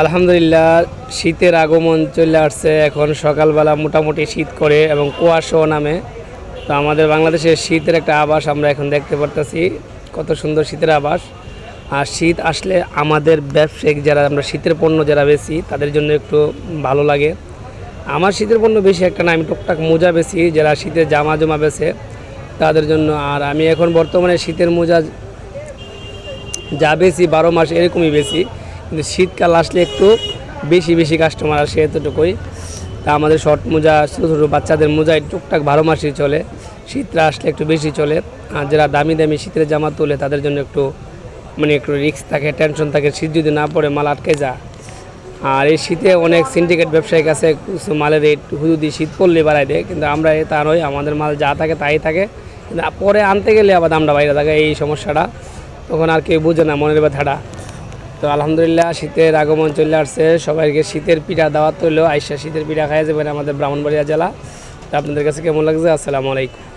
আলহামদুলিল্লাহ, শীতের আগমন চলে আসছে। এখন সকালবেলা মোটামুটি শীত করে এবং কুয়াশাও নামে। তো আমাদের বাংলাদেশের শীতের একটা আবাস আমরা এখন দেখতে পারতেছি। কত সুন্দর শীতের আবাস আর শীত আসলে আমাদের ব্যবসায়িক যারা আমরা শীতের পণ্য যারা বেশি তাদের জন্য একটু ভালো লাগে। আমার শীতের পণ্য বেশি একটা না, আমি টুকটাক মোজা বেশি যারা শীতের জামা জমা বেছে তাদের জন্য। আর আমি এখন বর্তমানে শীতের মোজা যা বেশি বারো মাস এরকমই বেশি কিন্তু শীতকাল আসলে একটু বেশি বেশি কাস্টমার আসে এতটুকুই। তা আমাদের শর্ট মোজা, ছোটো ছোটো বাচ্চাদের মোজা এই টুকটাক বারো মাসই চলে। শীতটা আসলে একটু বেশি চলে। আর যারা দামি দামি শীতের জামা তোলে তাদের জন্য একটু মানে একটু রিস্ক থাকে টেনশন থাকে। শীত যদি না পড়ে মাল আটকে যা আর এই শীতে অনেক সিন্ডিকেট ব্যবসায়িক আছে, কিছু মালের রেট হুদুদি শীত পড়লে বাড়াই দেয়। কিন্তু আমরা তা নয়, আমাদের মাল যা থাকে তাই থাকে। কিন্তু পরে আনতে গেলে আবার দামটা বাইরে থাকে, এই সমস্যাটা। তখন আর কেউ বুঝে না, মনের ব্যথাটা। তো আলহামদুলিল্লাহ, শীতের আগমন চলে আসছে। সবাইকে শীতের পিঠা দাওয়াত হলো। আইসা শীতের পিঠা খাইয়া যাবেন আমাদের ব্রাহ্মণবাড়িয়া জেলা। তো আপনাদের কাছে কেমন লাগছে? আসসালামু আলাইকুম।